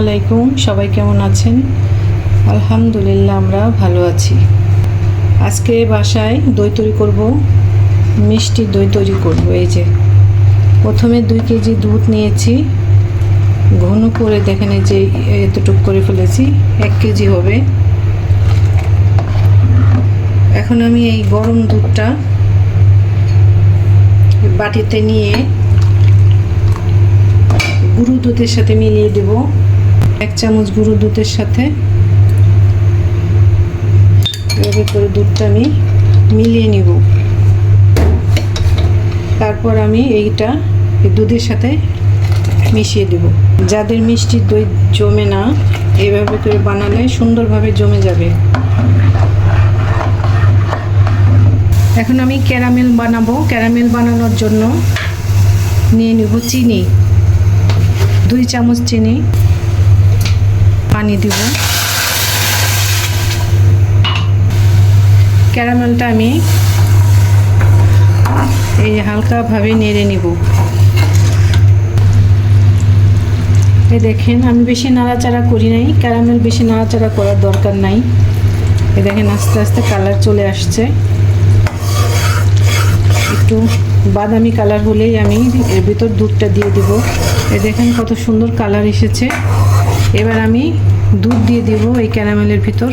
আলাইকুম, সবাই কেমন আছেন? আলহামদুলিল্লাহ, আমরা ভালো আছি। আজকে বাসায় দই তৈরি করব, মিষ্টি দই তৈরি করব। এই যে, প্রথমে দুই কেজি দুধ নিয়েছি। ঘন করে দেখেন এই যে, এতটুক করে ফেলেছি, এক কেজি হবে। এখন আমি এই গরম দুধটা বাটিতে নিয়ে গুঁড়ো দুধের সাথে মিলিয়ে দেব। এক চামচ গুঁড়ো দুধের সাথে। এভাবে করে দুধটা আমি মিলিয়ে নিব। তারপর আমি এইটা দুধের সাথে মিশিয়ে দেব। যাদের মিষ্টি দই জমে না এইভাবে করে বানালে সুন্দরভাবে জমে যাবে। এখন আমি ক্যারামেল বানাবো। ক্যারামেল বানানোর জন্য নিয়ে নেব চিনি। দুই চামচ চিনি। পানি দিব। ক্যারামেলটা আমি এই হালকাভাবে নেড়ে নিব। এই দেখেন, আমি বেশি নাড়াচাড়া করি নাই। ক্যারামেল বেশি নাড়াচাড়া করার দরকার নাই। এই দেখেন, আস্তে আস্তে কালার চলে আসছে। একটু বাদামি কালার হলেই আমি এর ভিতর দুধটা দিয়ে দেব। এ দেখেন কত সুন্দর কালার এসেছে। এবার আমি দুধ দিয়ে দেব এই ক্যারামেলের ভিতর।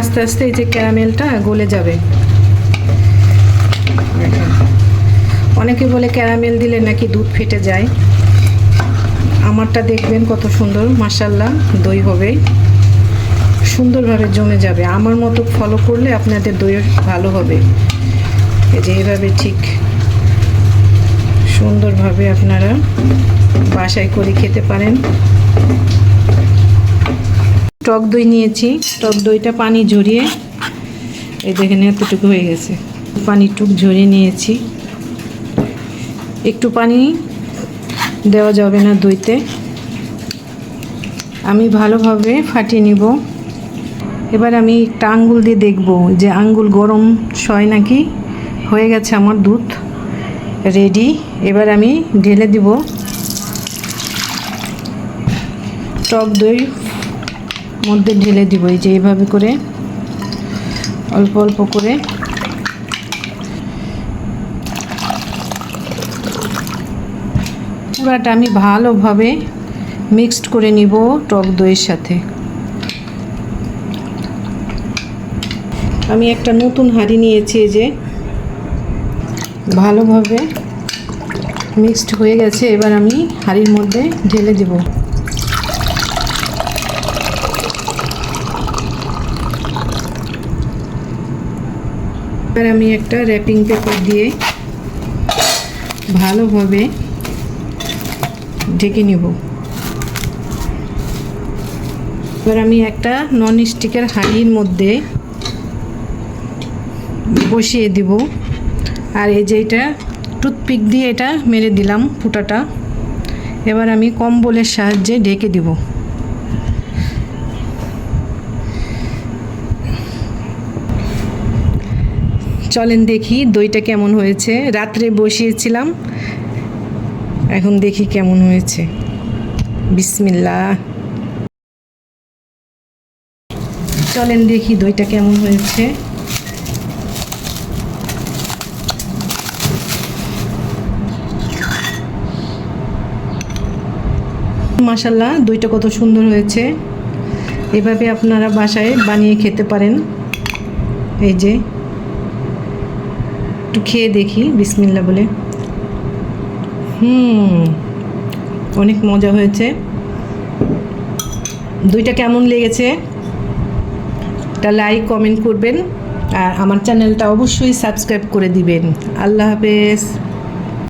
আস্তে আস্তে এই যে ক্যারামেলটা গলে যাবে। অনেকে বলে ক্যারামেল দিলে নাকি দুধ ফেটে যায়। আমারটা দেখবেন কত সুন্দর মাসাল্লাহ দই হবে। সুন্দরভাবে জমে যাবে। আমার মতো ফলো করলে আপনাদের দই ভালো হবে। এই যে এভাবে ঠিক সুন্দরভাবে আপনারা বাসায় করে খেতে পারেন। টক দই নিয়েছি। টক দইটা পানি ঝরিয়ে, এই দেখেন এতটুকু হয়ে গেছে। পানি টুক ঝরিয়ে নিয়েছি। একটু পানি দেওয়া যাবে না দইতে। আমি ভালোভাবে ফাটিয়ে নিব। এবার আমি একটা আঙ্গুল দিয়ে দেখব যে আঙ্গুল গরম সয় নাকি হয়ে গেছে আমার দুধ। রেডি এবার আমি ঢেলে দিব। টক দই মধ্যে ঢেলে দিব এই যে এইভাবে করে। অল্প অল্প করে। পুরাটা আমি ভালোভাবে মিক্সড করে নিব টক দইয়ের সাথে। আমি একটা নতুন হাঁড়ি নিয়েছি যে, ভালোভাবে মিক্সড হয়ে গেছে, এবার আমি হাঁড়ির মধ্যে ঢেলে দেব। এবার আমি একটা র্যাপিং পেপার দিয়ে ভালোভাবে ঢেকে নিব। এবার আমি একটা নন স্টিকের হাঁড়ির মধ্যে বসিয়ে দিব। আর এই যে এটা টুথপিক দিয়ে এটা মেরে দিলাম ফুটাটা। এবার আমি কম্বলের সাহায্যে ঢেকে দিব। চলেন দেখি দইটা কেমন হয়েছে। রাত্রে বসিয়েছিলাম। এখন দেখি কেমন হয়েছে। বিসমিল্লা চলেন দেখি দইটা কেমন হয়েছে। মাসাল্লাহ দইটা কত সুন্দর হয়েছে। এভাবে আপনারা বাসায় বানিয়ে খেতে পারেন। এই যে, একটু খেয়ে দেখি বিসমিল্লা বলে। হুম, অনেক মজা হয়েছে। দুইটা কেমন লেগেছে একটা লাইক কমেন্ট করবেন। আর আমার চ্যানেলটা অবশ্যই সাবস্ক্রাইব করে দিবেন। আল্লাহ হাফেজ।